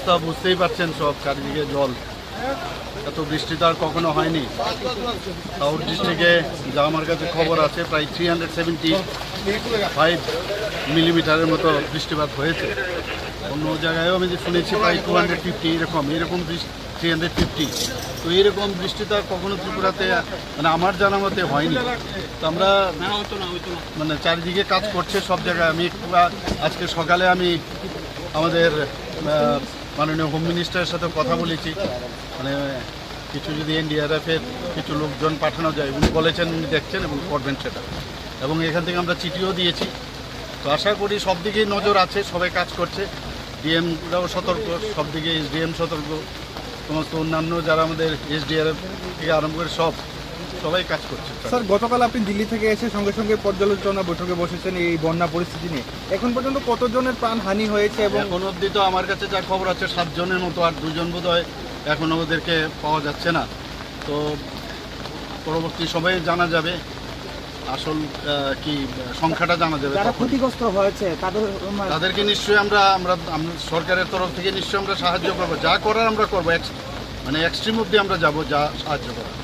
অবস্থা বুঝতেই পারছেন সব চারিদিকে জল। এত বৃষ্টি তো আর কখনো হয়নি। সাউথ ডিস্ট্রিক্টে যা আমার কাছে খবর আছে, প্রায় থ্রি হান্ড্রেড সেভেন্টি ফাইভ মিলিমিটারের মতো বৃষ্টিপাত হয়েছে। অন্য জায়গায়ও আমি যে শুনেছি, প্রায় টু হান্ড্রেড ফিফটি এরকম এরকম থ্রি হান্ড্রেড ফিফটি তো এরকম বৃষ্টি তো আর কখনো ত্রিপুরাতে মানে আমার জানা মতে হয়নি। তো আমরা মানে চারিদিকে কাজ করছে সব জায়গায়। আমি আজকে সকালে আমি আমাদের মাননীয় হোম মিনিস্টারের সাথে কথা বলেছি। মানে কিছু যদি এনডিআরএফের কিছু লোকজন পাঠানো যায়, উনি বলেছেন উনি দেখছেন এবং করবেন সেটা। এবং এখান থেকে আমরা চিঠিও দিয়েছি। তো আশা করি সব দিকেই নজর আছে, সবাই কাজ করছে। ডিএমরাও সতর্ক, সব দিকে এসডিএম সতর্ক। সমস্ত অন্যান্য যারা আমাদের এসডিআরএফ থেকে আরম্ভ করে সব সবাই কাজ করছে। স্যার গতকাল আপনি দিল্লি থেকে এসে সঙ্গে সঙ্গে পর্যালোচনা বৈঠকে বসেছেন এই বন্যা পরিস্থিতি নিয়ে। এখন পর্যন্ত কতজনের প্রাণ হানি হয়েছে এবং এখন অবধি তো আমার কাছে যা খবর আছে সাতজনের মতো আর দুজন বোধ হয় এখনও ওদেরকে পাওয়া যাচ্ছে না। তো পরবর্তী সময়ে জানা যাবে আসল কি সংখ্যাটা জানা যাবে যারা ক্ষতিগ্রস্ত হয়েছে তাদের তাদেরকে নিশ্চয়ই আমরা আমরা সরকারের তরফ থেকে নিশ্চয়ই আমরা সাহায্য করব। যা করার আমরা করব মানে এক্সট্রিম অবধি আমরা যাব যা সাহায্য করার।